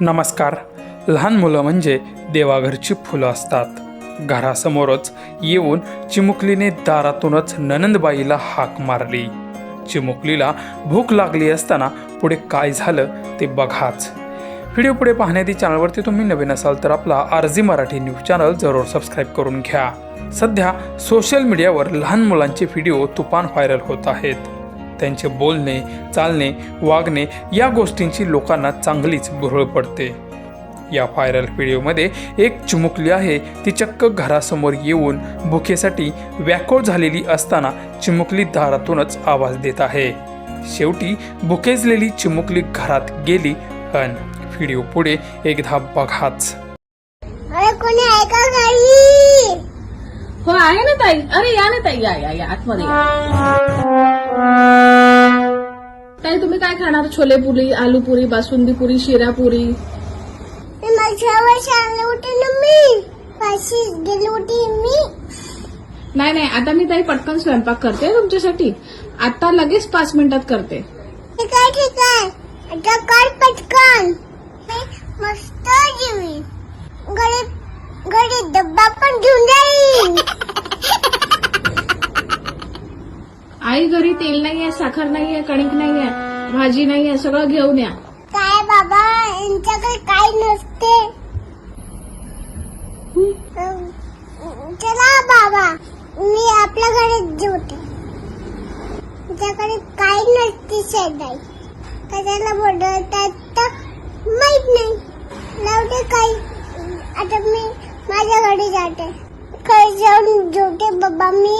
नमस्कार. लहान मुलं म्हणजे देवाघरची फुलं असतात. घरासमोरच येऊन चिमुकलीने दारातूनच ननंदबाईला हाक मारली. चिमुकलीला भूक लागली असताना पुढे काय झालं ते बघाच. व्हिडिओ पुढे पाहण्याआधी चॅनलवरती तुम्ही नवीन असाल तर आपला आरजी मराठी न्यूज चॅनल जरूर सबस्क्राईब करून घ्या. सध्या सोशल मीडियावर लहान मुलांचे व्हिडिओ तुफान व्हायरल होत आहेत. त्यांचे बोलणे चालणे वागणे या गोष्टींची लोकांना चांगलीच भुरळ पडते. या व्हायरल व्हिडिओमध्ये एक चिमुकली आहे ती चक्क घरासमोर येऊन भुकेसाठी व्याकुळ झालेली असताना चिमुकली दारातूनच आवाज देत आहे. शेवटी भुकेजलेली चिमुकली घरात गेली अन व्हिडिओ पुढे एकदा बघाच. हो आहे ना ताई. अरे या ना ताई. या या या. आतमध्ये. ताई तुम्ही काय खाणार? छोले पुरी आलू पुरी बासुंदी पुरी शिरा पुरी? नाही नाही आता मी ताई पटकन स्वयंपाक करते तुमच्यासाठी. आता लगेच पाच मिनिटात करते. ठीक आहे ठीक आहे. आता कर पटकन. मी मस्त जेवी घरी घरी डब्बा पण घेऊन जाईन आई घरी तेल नाहीये साखर नाहीये कणिक नाहीये भाजी नाहीये सगळं घेऊन या. काय बाबा यांच्याकडे काय नसते. चला बाबा मी आपल्या घरी जेवते. त्याच्याकडे काय नसते शेजाई कशाला बोलवतात तर माहीत नाही. लावते काही. आता मी माझ्या घरी जाते. घरी जाऊन जेवते बाबा मी?